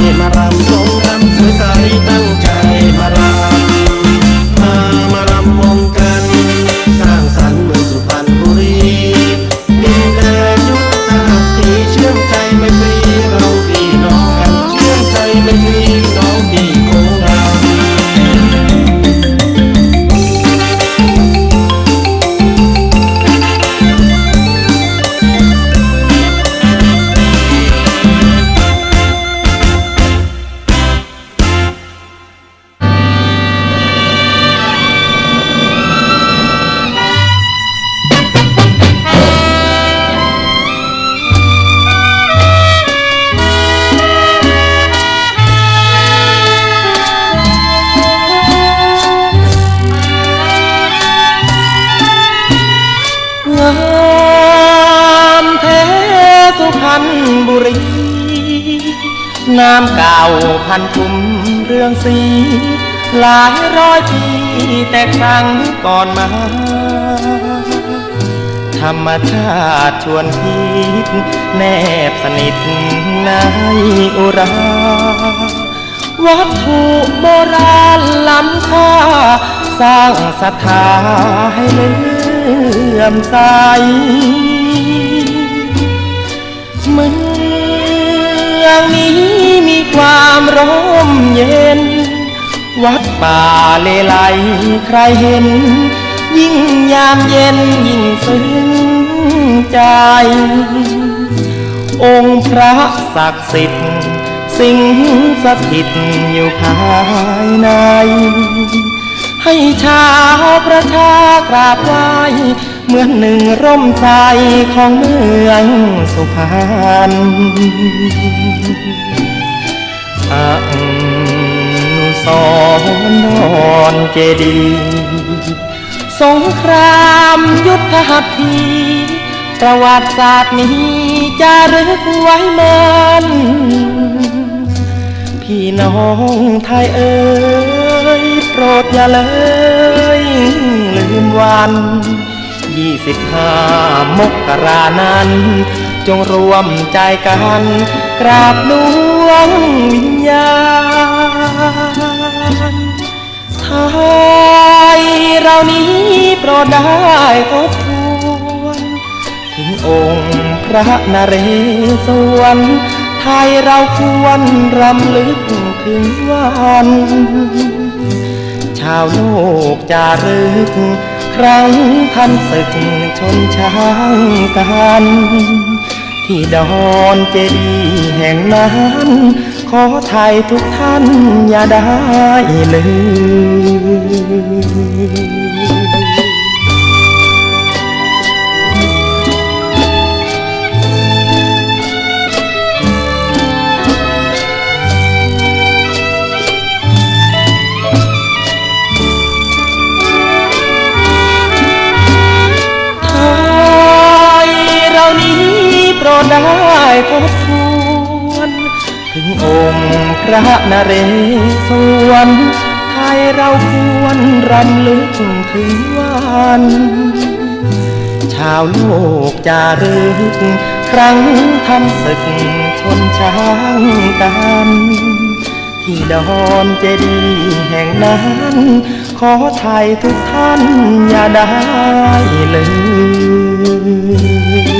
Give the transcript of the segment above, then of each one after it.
get my body. งามเก่าพันทุ่มเรื่องสี หลายร้อยปีแต่ครั้งก่อนมา ธรรมชาติชวนคิดแนบสนิทในอุรา วัตถุโบราณล้ำค่า สร้างศรัทธาให้เลื่อมใสเมือ งนี้มีความร่มเย็น วัดป่าเลไลใครเห็น ยิ่งยามเย็นยิ่งซึ้งใจ องค์พระศักดิ์สิทธิ์ สิงสถิตอยู่ภายใน ให้ชาวประชากราบไหว้ เหมือนหนึ่งร่มใจของเมืองสุพรรณอนุสรณ์นอนเจดีย์สงครามยุทธหัตถีประวัติศาสตร์นี้จะรึกไว้มันพี่น้องไทยเอ่ยโปรดอย่าเลยลืมวัน ยี่สิบห้ามกรานั้น จงรวมใจกัน กราบดวงวิญญาณไทยเรานี้โปรดได้ทบทวนถึงองค์พระนเรศวรไทยเราควรรำลึกถึงวัน ชาวโลกจารึก ครั้งท่านศึกชนช้างกัน ที่ดอนเจดีย์แห่งนั้น ขอไทยทุกท่านอย่าได้ลืม ทบทวนถึงองค์พระนเรศวรไทยเราควรรำลึกถึงวัน ชาวโลกจารึก ครั้งทำศึกชนช้างกันที่ดอนเจดีย์แห่งนั้น ขอไทยทุกท่านอย่าได้เลืม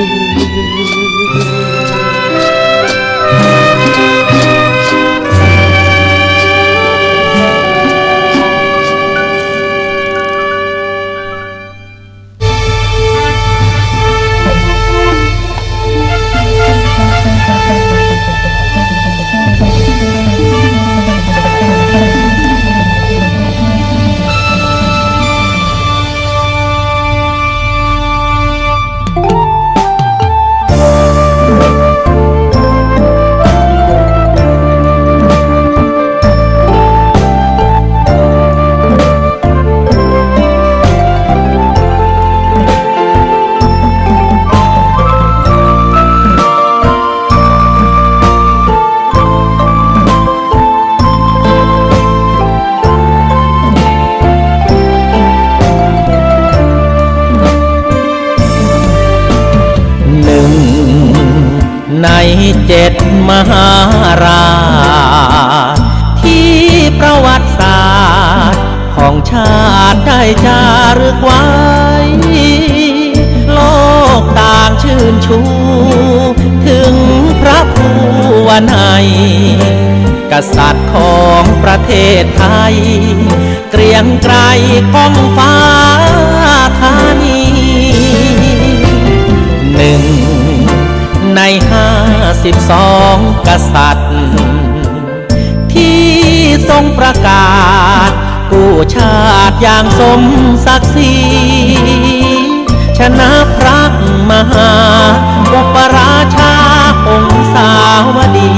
เจ็ดมหาราชที่ประวัติศาสตร์ของชาติได้จารึกไว้ โลกต่างชื่นชู ถึงพระผู้วันัยกษัตริย์ของประเทศไทย เกรียงไกรก้องฟ้าธานีหนึ่งในห สิบสองกษัตริย์ ที่ทรงประกาศกู้ชาติอย่างสมศักดิ์ศรีชนะพระมหาอุปราชาองค์สาวดี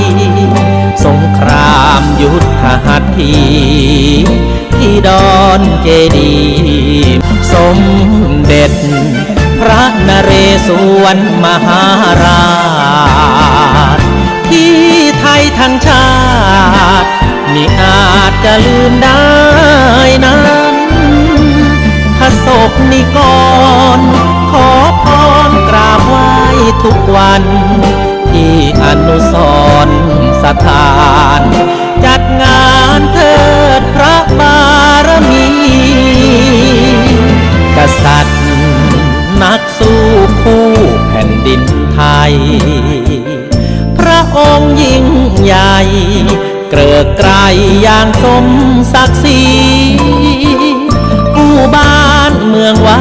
สงครามยุทธหัตถีที่ดอนเจดี สมเด็จพระนเรศวรมหาราช ทั้งชาติมิอาจจะลืมได้นั้นพระศกนิกร ขอพรกราบไหว้ทุกวัน ที่อนุสรสถาน จัดงานเทิดพระบารมี ไกรอย่างสมศักดิ์ศรีผู้บ้านเมืองไว้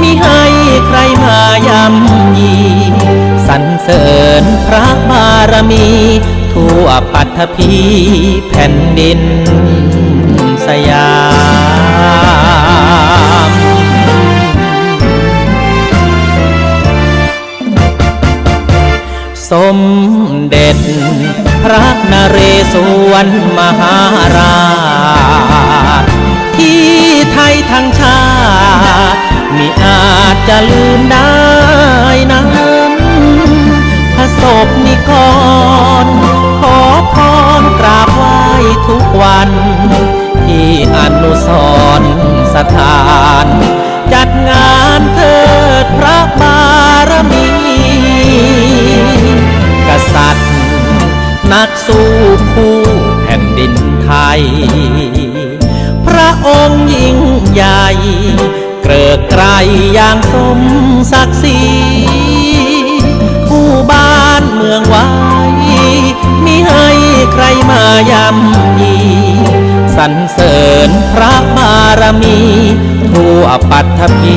มิให้ใครมายำยีสรรเสริญพระบารมี ทั่วปัทภีแผ่นดินสยามสมเด็จ ระนเรศวรมหาราชที่ไทยทั้งชาติมิอาจจะลืมได้นั้นพระศพนิกร ขอพรกราบไหว้ทุกวัน ที่อนุสรสถาน จัดงานเทิดพระบารมี กษัตริย์ นักสู้คู่แผ่นดินไทย พระองค์ยิ่งใหญ่ เกริกไกรอย่างสมศักดิ์ศรีผู้บ้านเมืองไว้มิให้ใครมายำยีสรรเสริญพระบารมี ทั่วปัทภี